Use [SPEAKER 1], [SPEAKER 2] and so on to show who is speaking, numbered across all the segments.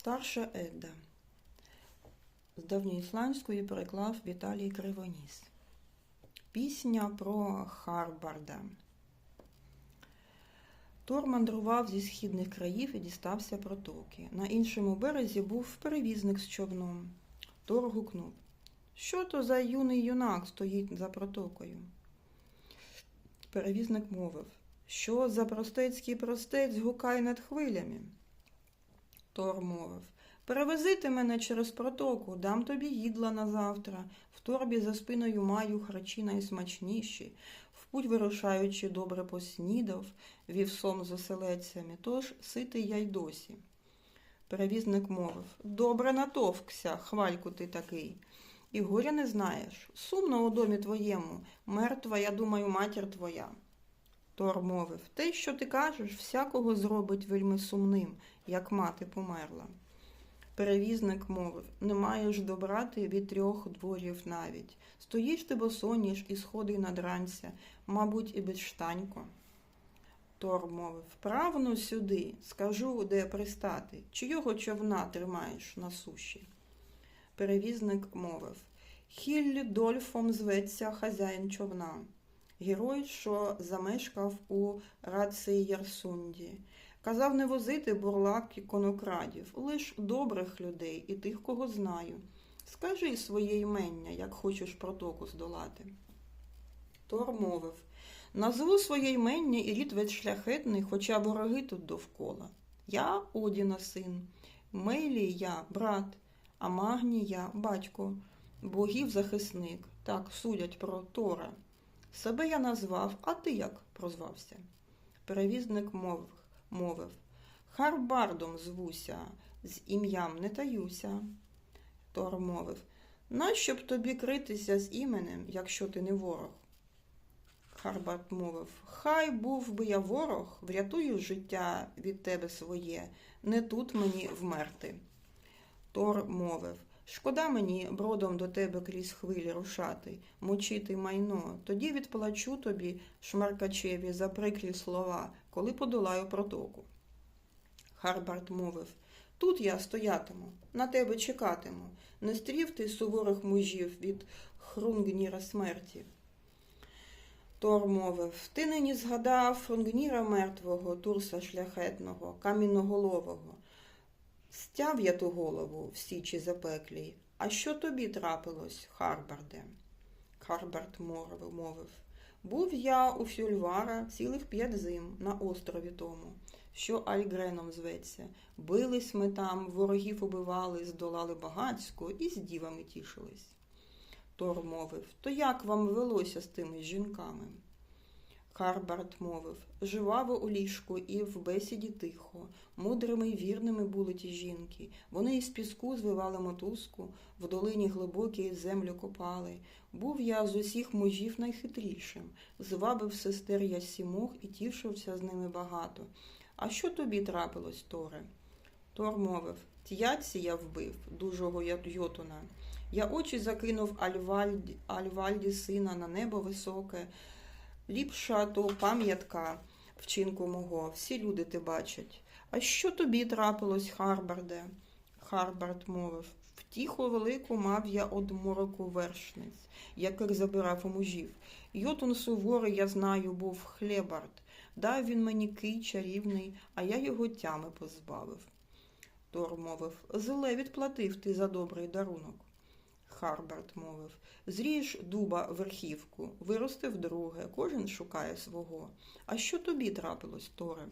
[SPEAKER 1] Старша Едда. З давньоісландської переклав Віталій Кривоніс. Пісня про Харбарда. Тор мандрував зі східних країв і дістався протоки. На іншому березі був перевізник з човном. Тор гукнув. Що то за юний юнак стоїть за протокою? Перевізник мовив, що за простецький простець гукає над хвилями. Тор мовив, перевези ти мене через протоку, дам тобі їдла на завтра. В торбі за спиною маю харчі найсмачніші. В путь вирушаючи, добре поснідав, вівсом з оселедцями, тож ситий я й досі. Перевізник мовив, добре натовкся, хвальку ти такий. І горя не знаєш. Сумно у домі твоєму, мертва, я думаю, матір твоя. Тор мовив, те, що ти кажеш, всякого зробить вельми сумним, як мати померла. Перевізник мовив, не маєш добра ти від трьох дворів навіть. Стоїш ти босоніж і сходи надранця, мабуть, і без штанько. Тор мовив, правну сюди, скажу, де пристати, чийого човна тримаєш на суші. Перевізник мовив, Хіллі Дольфом зветься хазяїн човна. Герой, що замешкав у Рацеєрсунді. Казав не возити бурлак і конокрадів, лиш добрих людей і тих, кого знаю. Скажи своє імення, як хочеш протоку здолати. Тор мовив Назву своє імення і рід весь шляхетний, хоча вороги тут довкола. Я Одіна син, Мейлі я брат, а Магні я батько, богів захисник, так судять про Тора. Себе я назвав, а ти як прозвався? Перевізник мовив, мовив Харбардом звуся, з ім'ям не таюся. Тор мовив Нащо б тобі критися з іменем, якщо ти не ворог? Харбард мовив Хай був би я ворог, врятую життя від тебе своє, не тут мені вмерти. Тор мовив Шкода мені бродом до тебе крізь хвилі рушати, мочити майно, тоді відплачу тобі, шмаркачеві, за прикрі слова, коли подолаю протоку. Харбард мовив Тут я стоятиму, на тебе чекатиму, не стрів ти суворих мужів від Хрунгніра смерті. Тор мовив Ти нині згадав Хрунгніра мертвого, Турса шляхетного, камінноголового. Стяв я ту голову в січі запеклій. А що тобі трапилось, Харбарде? Харбард мовив, мовив. Був я у Фюльвара цілих п'ять зим на острові тому, що Альгреном зветься. Бились ми там, ворогів убивали, здолали багацько і з дівами тішились. Тор мовив, то як вам велося з тими жінками? Харбард мовив, жива у ліжку і в бесіді тихо. Мудрими й вірними були ті жінки. Вони із піску звивали мотузку, в долині глибокій землю копали. Був я з усіх мужів найхитрішим, звабив сестер я сімох і тішився з ними багато. А що тобі трапилось, Торе? Тор мовив, т'яці я вбив, дужого Йотуна. Я очі закинув Альвальді, Альвальді сина на небо високе. Ліпша то пам'ятка вчинку мого, всі люди те бачать. А що тобі трапилось, Харбарде? Харбард мовив. Втіху велику мав я од мороку вершниць, яких забирав у мужів. Йотун суворий, я знаю, був хлебард. Дав він мені кий чарівний, а я його тями позбавив. Тор мовив, зле відплатив ти за добрий дарунок. Харбард мовив, зріж дуба верхівку, виросте вдруге, кожен шукає свого. А що тобі трапилось, Торе?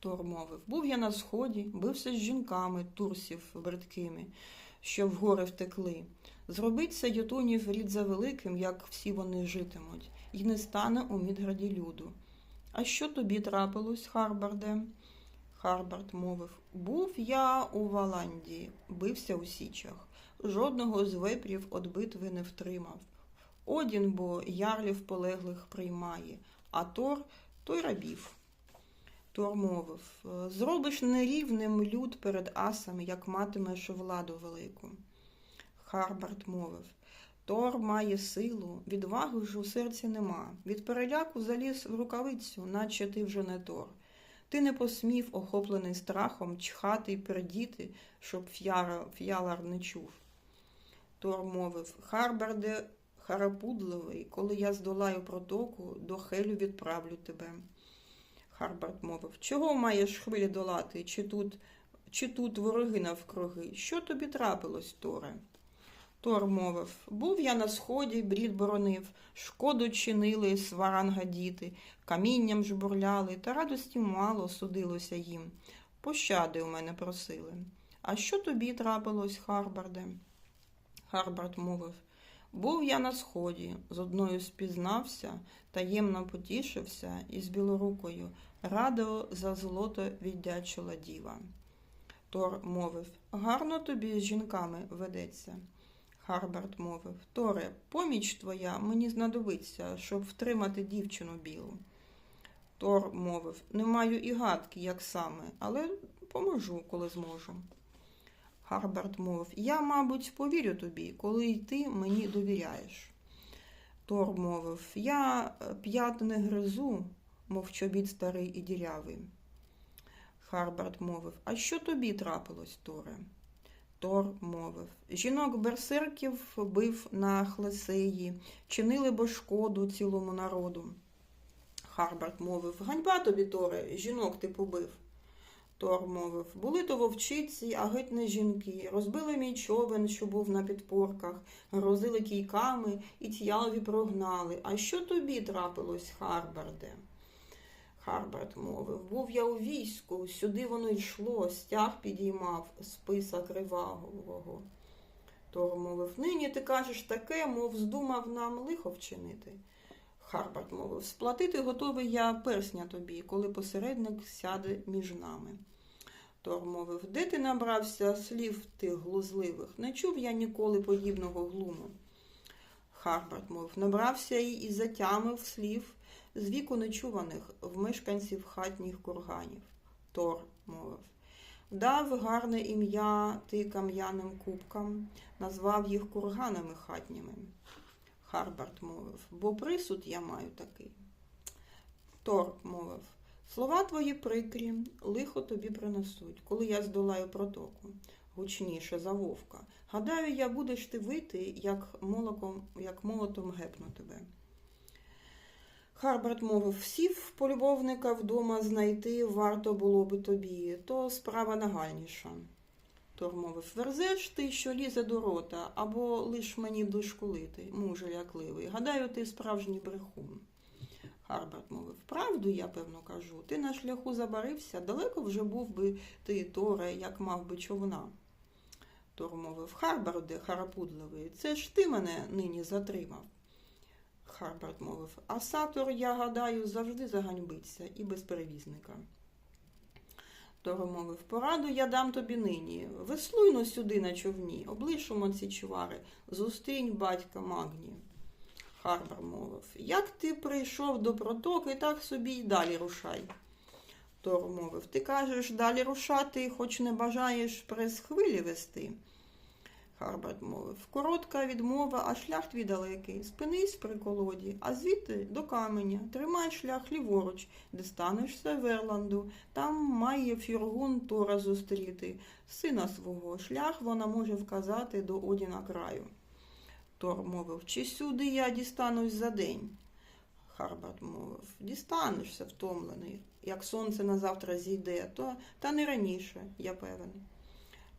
[SPEAKER 1] Тор мовив, був я на сході, бився з жінками, турсів бридкими, що в гори втекли. Зробиться Ютунів рід за великим, як всі вони житимуть, і не стане у Мідграді люду. А що тобі трапилось, Харбарде? Харбард мовив, був я у Валандії, бився у січах. Жодного з вепрів од битви не втримав. Одін бо ярлів полеглих приймає, а Тор той рабів. Тор мовив Зробиш нерівним люд перед асами, як матимеш владу велику. Харбард мовив Тор має силу, відваги ж у серці нема. Від переляку заліз в рукавицю, наче ти вже не Тор. Ти не посмів, охоплений страхом, чхати й пердіти, щоб ф'яра, ф'ялар не чув. Тор мовив, Харберде харапудливий, коли я здолаю протоку, до Хелю відправлю тебе. Харбард мовив, чого маєш хвилі долати, чи тут, чи тут вороги навкруги? Що тобі трапилось, Торе? Тор мовив, був я на сході, брід боронив, шкоду чинили сваранга діти, камінням жбурляли, та радості мало судилося їм. Пощади у мене просили. А що тобі трапилось, Харбарде? Харбард мовив, був я на сході, з одною спізнався, таємно потішився, і з білорукою радо за золото віддячила діва. Тор мовив, гарно тобі з жінками ведеться. Харбард мовив, Торе, поміч твоя мені знадобиться, щоб втримати дівчину білу. Тор мовив, не маю і гадки, як саме, але поможу, коли зможу. Харбард мовив, я, мабуть, повірю тобі, коли й ти мені довіряєш. Тор мовив, я е, п'ят не гризу, мов чобіт старий і дірявий. Харбард мовив, а що тобі трапилось, Торе? Тор мовив, жінок берсерків бив на Хлесеї, чинили бо шкоду цілому народу. Харбард мовив, ганьба тобі, Торе, жінок ти побив. Тор мовив, були то вовчиці, а геть жінки, розбили мій човен, що був на підпорках, грозили кійками і т'ялові прогнали. А що тобі трапилось, Харбарде? Харбард мовив, був я у війську, сюди воно йшло, стяг підіймав списа кривавого. Тор мовив, нині ти кажеш таке, мов здумав нам лихо вчинити. Харбард мовив, сплатити готовий я персня тобі, коли посередник сяде між нами. Тор мовив, де ти набрався слів тих глузливих? Не чув я ніколи подібного глуму. Харбард мовив, набрався і, і затямив слів з віку нечуваних в мешканців хатніх курганів. Тор мовив, дав гарне ім'я ти кам'яним кубкам, назвав їх курганами хатніми. Харбард мовив, бо присуд я маю такий. Тор мовив, слова твої прикрі, лихо тобі принесуть, коли я здолаю протоку, гучніше за вовка. Гадаю, я будеш ти вити, як, молоком, як молотом гепну тебе. Харбард мовив, сів полюбовника вдома знайти варто було би тобі, то справа нагальніша. Тор мовив, верзеш ти, що лізе до рота, або лиш мені дошкулити, муже лякливий. Гадаю, ти справжній брехун. Харбард мовив, правду я, певно, кажу. Ти на шляху забарився, далеко вже був би ти, Торе, як мав би човна. Тор мовив, Харбарде, харапудливий, це ж ти мене нині затримав. Харбард мовив, а Сатор, я гадаю, завжди заганьбиться і без перевізника. Торо мовив, пораду я дам тобі нині. Веслуйно сюди на човні, облишимо ці чвари, зустрінь батька Магні. Харбар мовив, як ти прийшов до протоки, так собі й далі рушай. Тор мовив, ти кажеш далі рушати, хоч не бажаєш прес хвилі вести. Харбард мовив, коротка відмова, а шлях твій далекий. Спинись при колоді, а звідти до каменя. Тримай шлях ліворуч, де станешся Верланду. Там має фюргун Тора зустріти. Сина свого шлях вона може вказати до Одіна краю. Тор мовив, чи сюди я дістанусь за день? Харбард мовив, дістанешся втомлений. Як сонце на завтра зійде, то та не раніше, я певен.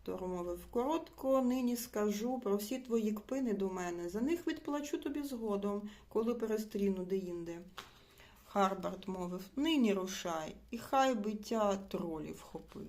[SPEAKER 1] Тор мовив, коротко нині скажу про всі твої кпини до мене. За них відплачу тобі згодом, коли перестріну деінде. Харбард мовив, нині рушай, і хай биття тролів хопив.